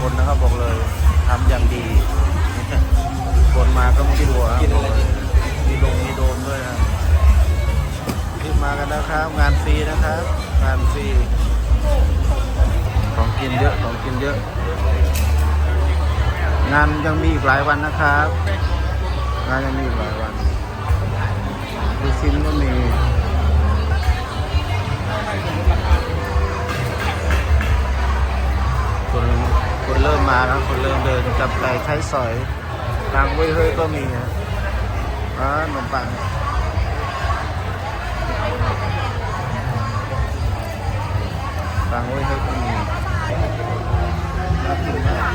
คนนะครับบอกเลยทำอย่างดีบนมาก็ไม่ได้หัวมีโดมมีโดมด้วยนะรีบมากันนะครับ งานฟรีนะครับ งานฟรีของกินเยอะของกินเยอะ งานยังมีอีกหลายวันนะครับ งานยังมีอีกหลายวันดูซิมก็มี ริ่มมาแล้วคนเริ่มเดินจับใจใช้สอยทางเว้ยเฮ้ยก็มีนะอ่าขนมปังตังเว้ยเฮ้ยก็มีน่ากินมาก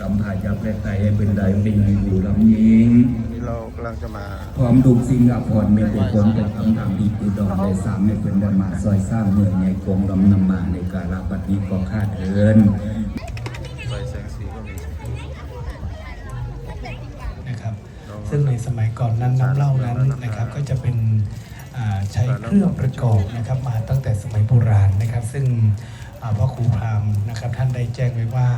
กำพาจับและไตให้เป็นได้เป็นอยู่ลำยิงำลังจะมาพร้อมดุกสิงห์อภรณ์เมตตาผลเป็นคำทำดีกุดอนในสามในเป็นดามาซอยสร้างเมืองใหญ่กงลำนำมาในการรับบัดนี้ก็คาดเอินไฟแสงสีก็มีนะครับซึ่งในสมัยก่อนนั้นน้ำเหล้านั้นนะครับก็จะเป็นอ่าใช้เครื่องประกอบนะครับมาตั้งแต่สมัยโบราณนะครับ ซึ่งอ่าพ่อครูพราหมณ์นะครับท่านได้แจ้งไว้ว่า